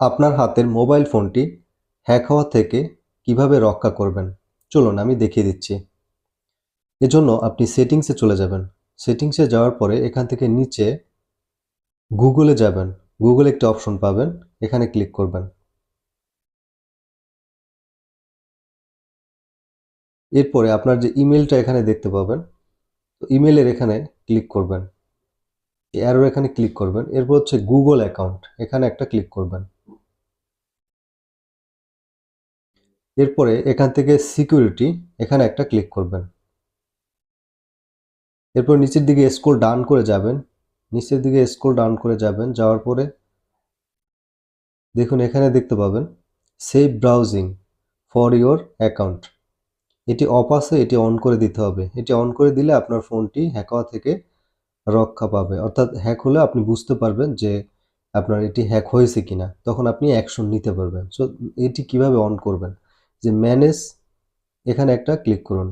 আপনার হাতের মোবাইল ফোনটি হ্যাক হওয়া থেকে কীভাবে রক্ষা করবেন? চলুন, আমি দেখিয়ে দিচ্ছি। এজন্য আপনি সেটিংসে চলে যাবেন। সেটিংসে যাওয়ার পরে এখান থেকে নিচে গুগলে যাবেন। গুগল একটি অপশন পাবেন, এখানে ক্লিক করবেন। এরপরে আপনার যে ইমেলটা এখানে দেখতে পাবেন, তো ইমেলের এখানে ক্লিক করবেন। অ্যারোর এখানে ক্লিক করবেন। এরপর হচ্ছে গুগল অ্যাকাউন্ট, এখানে একটা ক্লিক করবেন। এরপরে এখান থেকে সিকিউরিটি এখানে একটা ক্লিক করবেন। এরপর নিচের দিকে স্ক্রল ডান করে যাবেন। নিচের দিকে স্ক্রল ডাউন করে যাবেন, যাওয়ার পরে দেখুন এখানে দেখতে পাবেন save browsing for your account এটি অফ আছে, এটি অন করে দিতে হবে। এটি অন করে দিলে আপনার ফোনটি হ্যাক হওয়া থেকে রক্ষা পাবে। অর্থাৎ হ্যাক হলে আপনি বুঝতে পারবেন যে আপনার এটি হ্যাক হয়েছে কিনা। তখন আপনি অ্যাকশন নিতে পারবেন। সো এটি কীভাবে অন করবেন? যে ম্যানেজ এখানে একটা ক্লিক করুন।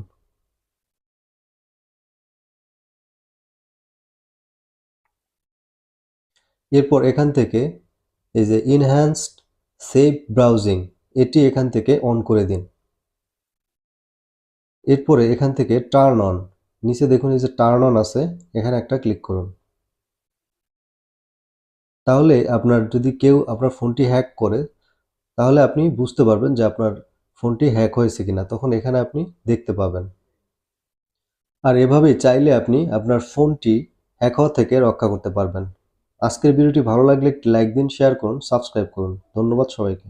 এরপর এখান থেকে এই যে ইনহ্যান্সড সেভ ব্রাউজিং এটি এখান থেকে অন করে দিন। এরপরে এখান থেকে টার্ন অন নিচে দেখুন এই যে টার্ন অন আছে, এখানে একটা ক্লিক করুন। তাহলে আপনার যদি কেউ আপনার ফোনটি হ্যাক করে, তাহলে আপনি বুঝতে পারবেন যে আপনার ফোনটি হ্যাক হয়েছে কিনা, তখন এখানে আপনি দেখতে পাবেন। আর এভাবেই চাইলে আপনি আপনার ফোনটি হ্যাক হওয়া থেকে রক্ষা করতে পারবেন। আজকের ভিডিওটি ভালো লাগলে একটি লাইক দিন, শেয়ার করুন, সাবস্ক্রাইব করুন। ধন্যবাদ সবাইকে।